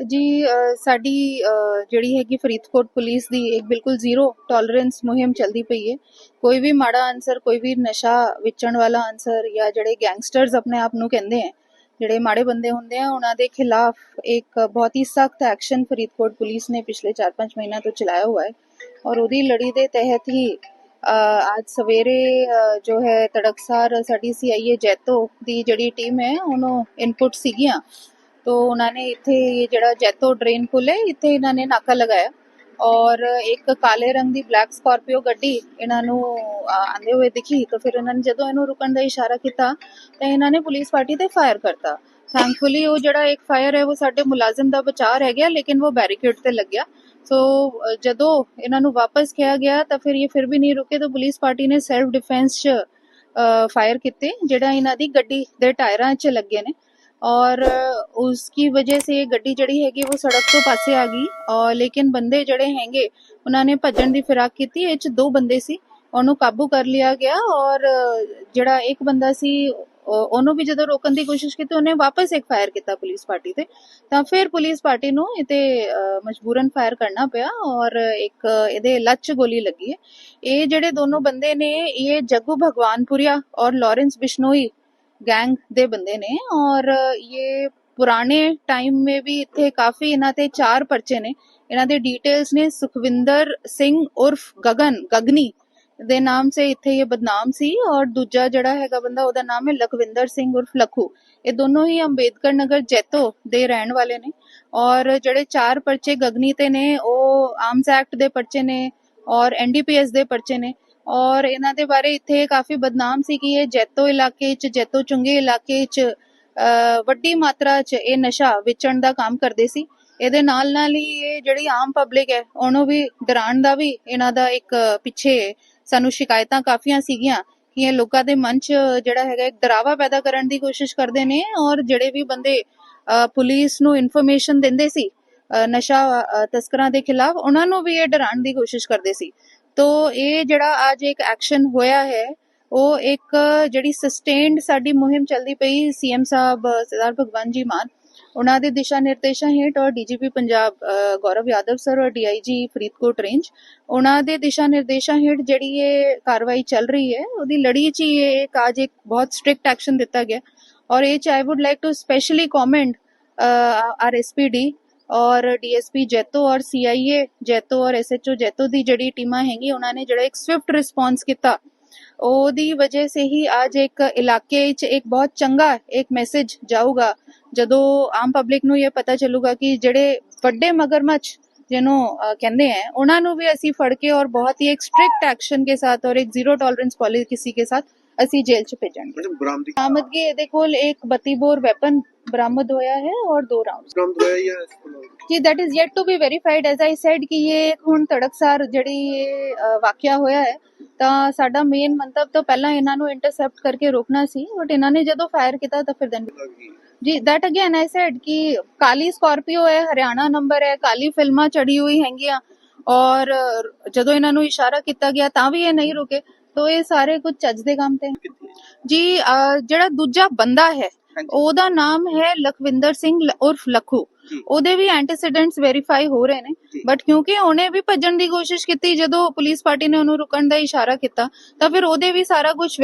ਜੀ ਸਾਡੀ ਜਿਹੜੀ ਹੈਗੀ ਫਰੀਦਕੋਟ ਪੁਲਿਸ ਦੀ ਇੱਕ ਬਿਲਕੁਲ ਜ਼ੀਰੋ ਟੋਲਰੈਂਸ ਮੁਹਿੰਮ ਚੱਲਦੀ ਪਈ ਹੈ ਕੋਈ ਵੀ ਮਾੜਾ ਅਨਸਰ ਕੋਈ ਵੀ ਨਸ਼ਾ ਵੇਚਣ ਵਾਲਾ ਅਨਸਰ ਜਾਂ ਜਿਹੜੇ ਗੈਂਗਸਟਰਸ ਆਪਣੇ ਆਪ ਨੂੰ ਕਹਿੰਦੇ ਆ ਜਿਹੜੇ ਮਾੜੇ ਬੰਦੇ ਹੁੰਦੇ ਆ, ਉਹਨਾਂ ਦੇ ਖਿਲਾਫ ਇੱਕ ਬਹੁਤ ਹੀ ਸਖਤ ਐਕਸ਼ਨ ਫਰੀਦਕੋਟ ਪੁਲਿਸ ਨੇ ਪਿਛਲੇ 4-5 ਮਹੀਨਿਆਂ ਤੋਂ ਚਲਾਇਆ ਹੋਇਆ ਹੈ ਔਰ ਉਹਦੀ ਲੜੀ ਦੇ ਤਹਿਤ ਹੀ ਅੱਜ ਸਵੇਰੇ ਜੋ ਹੈ ਤੜਕਸਾਰ ਸਾਡੀ ਸੀਆਈਏ ਜੈਤੋ ਦੀ ਜਿਹੜੀ ਟੀਮ ਹੈ, ਉਹਨੂੰ ਇਨਪੁਟ ਸੀਗੀਆਂ। तो उन्होंने इथे ये जड़ा जैतो ड्रेन पुल है इथे इन्होंने नाका लगाया ਔਰ ਇੱਕ ਕਾਲੇ ਰੰਗ ਦੀ ਬਲੈਕ ਸਕਾਰਪੀਓ ਗੱਡੀ ਇਹਨਾਂ ਨੂੰ ਅ, ਆਂਦੇ ਹੋਏ ਦਿਖੀ ਤਾਂ ਫਿਰ ਇਹਨਾਂ ਨੇ ਜਦੋਂ ਇਹਨੂੰ ਰੁਕਣ ਦਾ ਇਸ਼ਾਰਾ ਕੀਤਾ ਤਾਂ ਇਹਨਾਂ ਨੇ ਪੁਲਿਸ ਪਾਰਟੀ ਤੇ ਫਾਇਰ ਕਰਤਾ ਥੈਂਕਫੁਲੀ ਉਹ ਜਿਹੜਾ ਇੱਕ ਫਾਇਰ ਹੈ ਉਹ ਸਾਡੇ ਮੁਲਾਜ਼ਮ ਦਾ ਬਚਾਅ ਰਹਿ ਗਿਆ ਲੇਕਿਨ ਉਹ ਬੈਰੀਕੇਡ ਤੇ ਲੱਗਿਆ ਸੋ ਅ, ਜਦੋਂ ਇਹਨਾਂ ਨੂੰ ਵਾਪਸ ਕਿਹਾ ਗਿਆ ਤਾਂ ਫਿਰ ਇਹ ਫਿਰ ਵੀ ਨਹੀਂ ਰੁਕੇ ਤਾਂ ਪੁਲਿਸ ਪਾਰਟੀ ਨੇ ਸੈਲਫ ਡਿਫੈਂਸ ਚ ਫਾਇਰ ਕੀਤੇ ਜਿਹੜਾ ਇਹਨਾਂ ਦੀ ਗੱਡੀ ਦੇ ਟਾਇਰਾਂ 'ਚ ਲੱਗੇ ਨੇ ਔਰ ਉਸकी ਵਜ੍ਹਾ ਸੇ ਗੱਡੀ ਜਿਹੜੀ ਹੈਗੀ ਉਹ ਸੜਕ ਤੋਂ ਪਾਸੇ ਆ ਗਈ ਔਰ ਲੇਕਿਨ ਬੰਦੇ ਜਿਹੜੇ ਹੈਗੇ ਉਹਨਾਂ ਨੇ ਭੱਜਣ ਦੀ ਫਿਰਾਕ ਕੀਤੀ ਇਹ ਚ ਦੋ ਬੰਦੇ ਸੀ ਉਹਨੂੰ ਕਾਬੂ ਕਰ ਲਿਆ ਗਿਆ ਔਰ ਜਿਹੜਾ ਇੱਕ ਬੰਦਾ ਸੀ ਉਹਨੂੰ ਵੀ ਜਦੋਂ ਰੋਕਣ ਦੀ ਕੋਸ਼ਿਸ਼ ਕੀਤੀ ਉਹਨੇ ਵਾਪਸ ਇੱਕ ਫਾਇਰ ਕੀਤਾ ਪੁਲਿਸ ਪਾਰਟੀ ਤੇ ਤਾਂ ਫਿਰ ਪੁਲਿਸ ਪਾਰਟੀ ਨੂੰ ਇਤੇ ਮਜਬੂਰਨ ਫਾਇਰ ਕਰਨਾ ਪਿਆ ਔਰ ਇੱਕ ਇਹਦੇ ਲੱਚ ਗੋਲੀ ਲੱਗੀ ਇਹ ਜਿਹੜੇ ਦੋਨੋਂ ਬੰਦੇ ਨੇ ਇਹ ਜੱਗੂ ਭਗਵਾਨਪੁਰੀਆ ਔਰ ਲਾਰੈਂਸ ਬਿਸ਼ਨੋਈ गैंग ਦੇ ਬੰਦੇ ਨੇ ਔਰ ਇਹ ਪੁਰਾਣੇ ਟਾਈਮ ਮੇ ਵੀ ਇੱਥੇ ਕਾਫੀ ਇਹਨਾਂ ਤੇ ਚਾਰ ਪਰਚੇ ਨੇ। ਇਹਨਾਂ ਦੇ ਡਿਟੇਲਸ ਨੇ ਸੁਖਵਿੰਦਰ ਸਿੰਘ ਉਰਫ ਗਗਨ, ਗਗਨੀ ਦੇ ਨਾਮ ਸੇ ਇੱਥੇ ਇਹ ਬਦਨਾਮ ਸੀ ਔਰ ਦੂਜਾ ਜਿਹੜਾ ਹੈਗਾ ਬੰਦਾ ਉਹਦਾ ਨਾਮ ਹੈ ਲਖਵਿੰਦਰ ਸਿੰਘ ਉਰਫ ਲਖੂ। ਇਹ ਦੋਨੋਂ ਹੀ ਅੰਬੇਦਕਰ ਨਗਰ ਜੈਤੋ ਦੇ ਰਹਿਣ ਵਾਲੇ ਨੇ ਔਰ ਜਿਹੜੇ ਚਾਰ ਪਰਚੇ ਗਗਨੀ ਤੇ ਨੇ ਉਹ ਆਰਮਸ ਐਕਟ ਦੇ ਪਰਚੇ ਨੇ ਔਰ ਐਨਡੀਪੀਐਸ ਦੇ ਪਰਚੇ ਨੇ। ਔਰ ਇਹਨਾਂ ਦੇ ਬਾਰੇ ਇੱਥੇ ਕਾਫੀ ਬਦਨਾਮ ਸੀ ਕਿ ਇਹ ਜੈਤੋ ਇਲਾਕੇ 'ਚ, ਜੈਤੋ ਚੁੰਗੇ ਇਲਾਕੇ 'ਚ ਵੱਡੀ ਮਾਤਰਾ 'ਚ ਇਹ ਨਸ਼ਾ ਵੇਚਣ ਦਾ ਕੰਮ ਕਰਦੇ ਸੀ। ਇਹਦੇ ਨਾਲ ਨਾਲ ਹੀ ਇਹ ਜਿਹੜੀ ਆਮ ਪਬਲਿਕ ਹੈ, ਉਹਨੂੰ ਵੀ ਡਰਾਉਣ ਦਾ ਵੀ ਇਹਨਾਂ ਦਾ ਇੱਕ ਪਿੱਛੇ ਸਾਨੂੰ ਸ਼ਿਕਾਇਤਾਂ ਕਾਫੀਆਂ ਸੀਗੀਆਂ ਕਿ ਇਹ ਲੋਕਾਂ ਦੇ ਮਨ 'ਚ ਜਿਹੜਾ ਹੈਗਾ ਇੱਕ ਡਰਾਵਾ ਪੈਦਾ ਕਰਨ ਦੀ ਕੋਸ਼ਿਸ਼ ਕਰਦੇ ਨੇ ਔਰ ਜਿਹੜੇ ਵੀ ਬੰਦੇ ਪੁਲਿਸ ਨੂੰ ਇਨਫੋਰਮੇਸ਼ਨ ਦਿੰਦੇ ਸੀ ਨਸ਼ਾ ਤਸਕਰਾਂ ਦੇ ਖਿਲਾਫ, ਉਹਨਾਂ ਨੂੰ ਵੀ ਇਹ ਡਰਾਉਣ ਦੀ ਕੋਸ਼ਿਸ਼ ਕਰਦੇ ਸੀ। ਤੋ ਇਹ ਜਿਹੜਾ ਅੱਜ ਇੱਕ ਐਕਸ਼ਨ ਹੋਇਆ ਹੈ, ਉਹ ਇੱਕ ਜਿਹੜੀ ਸਸਟੇਨਡ ਸਾਡੀ ਮੁਹਿੰਮ ਚੱਲਦੀ ਪਈ ਸੀਐਮ ਸਾਹਿਬ ਸਰਦਾਰ ਭਗਵੰਤ ਜੀ ਮਾਨ, ਉਹਨਾਂ ਦੇ ਦਿਸ਼ਾ ਨਿਰਦੇਸ਼ਾਂ ਹੇਠ ਔਰ ਡੀਜੀਪੀ ਪੰਜਾਬ ਗੌਰਵ ਯਾਦਵ ਸਰ ਔਰ ਡੀਆਈਜੀ ਫਰੀਦਕੋਟ ਰੇਂਜ ਉਹਨਾਂ ਦੇ ਦਿਸ਼ਾ ਨਿਰਦੇਸ਼ਾਂ ਹੇਠ ਜਿਹੜੀ ਇਹ ਕਾਰਵਾਈ ਚੱਲ ਰਹੀ ਹੈ, ਉਹਦੀ ਲੜੀ 'ਚ ਹੀ ਇਹ ਇੱਕ ਅੱਜ ਇੱਕ ਬਹੁਤ ਸਟ੍ਰਿਕਟ ਐਕਸ਼ਨ ਦਿੱਤਾ ਗਿਆ। ਔਰ ਇਹ ਚ I would like to specially commend R SPD ਔਰ ਡੀਐਸਪੀ ਜੈਤੋ ਔਰ ਸੀਆਈਏ ਜੈਤੋ ਔਰ ਐਸਐਚਓ ਜੈਤੋ ਦੀ ਜਿਹੜੀ ਟੀਮਾਂ ਹੈਗੀ ਉਹਨਾਂ ਨੇ ਜਿਹੜਾ ਇੱਕ ਸਵਿਫਟ ਰਿਸਪੌਂਸ ਕੀਤਾ। ਉਹਦੀ ਵਜ੍ਹਾ ਸੇ ਹੀ ਅੱਜ ਇੱਕ ਇਲਾਕੇ 'ਚ ਇੱਕ ਬਹੁਤ ਚੰਗਾ ਇੱਕ ਮੈਸੇਜ ਜਾਊਗਾ। ਜਦੋਂ ਆਮ ਪਬਲਿਕ ਨੂੰ ਇਹ ਪਤਾ ਚੱਲੂਗਾ ਕਿ ਜਿਹੜੇ ਵੱਡੇ ਮਗਰਮੱਛ ਜਿਹਨੂੰ ਕਹਿੰਦੇ ਆ, ਉਹਨਾਂ ਨੂੰ ਵੀ ਅਸੀਂ ਫੜ ਕੇ ਔਰ ਬਹੁਤ ਹੀ ਇੱਕ ਸਟ੍ਰਿਕਟ ਐਕਸ਼ਨ ਕੇ ਸਾਥ ਔਰ ਇੱਕ ਜ਼ੀਰੋ ਟੋਲਰੈਂਸ ਪਾਲਿਸੀ ਕੇ ਸਾਥ ਅਸੀਂ ਜੇਲ੍ਹ 'ਚ ਭੇਜਾਂਗੇ। ਮੈਡਮ ਬਰਾਮਦੀ ਬਰਾਮਦਗੀ ਇਹਦੇ ਕੋਲ ਇੱਕ 32 ਬੋਰ ਵੈਪਨ ਬਰਾਮਦ ਹੋਇਆ ਹੈ ਔਰ ਦੋ ਰਾਉਂਡਸ ਬਰਾਮਦ ਹੋਇਆ ਜਾਂ ਇਸ ਕੋਲ ਜੀ that is yet to be verified. As i said ਕਿ ਇਹ ਹੁਣ ਤੜਕਸਾਰ ਜਿਹੜੀ ਇਹ ਅ, ਵਾਕਿਆ ਹੋਇਆ ਹੈ ਤਾਂ ਸਾਡਾ ਮੇਨ ਮੰਤਵ ਤਾਂ ਪਹਿਲਾਂ ਇਹਨਾਂ ਨੂੰ ਇੰਟਰਸੈਪਟ ਕਰਕੇ ਰੋਕਣਾ ਸੀ ਬਟ ਇਹਨਾਂ ਨੇ ਜਦੋਂ ਫਾਇਰ ਕੀਤਾ ਤਾਂ ਫਿਰ ਦੈਨ ਲੱਗੀ ਜੀ that again i said ਕਿ ਕਾਲੀ ਸਕਾਰਪੀਓ ਹੈ ਹਰਿਆਣਾ ਨੰਬਰ ਹੈ ਕਾਲੀ ਫਿਲਮਾਂ ਚੜੀ ਹੋਈ ਹੈਗੀਆਂ ਔਰ ਜਦੋਂ ਇਹਨਾਂ ਨੂੰ ਇਸ਼ਾਰਾ ਕੀਤਾ ਗਿਆ ਤਾਂ ਵੀ ਇਹ ਨਹੀਂ ਰੁਕੇ। ਤੋ ਇਹ ਸਾਰੇ ਕੁਝ ਚੱਜ ਦੇ ਕੰਮ ਤੇ ਹੈ। ਜੀ ਅ, ਜਿਹੜਾ ਦੂਜਾ ਬੰਦਾ ਹੈ। ਉਹਦਾ ਨਾਮ ਹੈ ਲਖਵਿੰਦਰ ਸਿੰਘ ਲ- ਉਰਫ ਲਖੂ ਜੀ। ਉਹਦੇ ਵੀ ਐਂਟੀਸੀਡੈਂਟਸ ਵੈਰੀਫਾਈ ਹੋ ਰਹੇ ਨੇ। ਬਟ ਕਿਉਂਕਿ ਉਹਨੇ ਵੀ ਭੱਜਣ ਦੀ ਕੋਸ਼ਿਸ਼ ਕੀਤੀ ਜਦੋਂ ਪੁਲਿਸ ਪਾਰਟੀ ਨੇ ਉਹਨੂੰ ਰੁਕਣ ਦਾ ਇਸ਼ਾਰਾ ਕੀਤਾ ਤਾਂ ਫਿਰ ਉਹਦੇ ਵੀ ਸਾਰਾ ਕੁਝ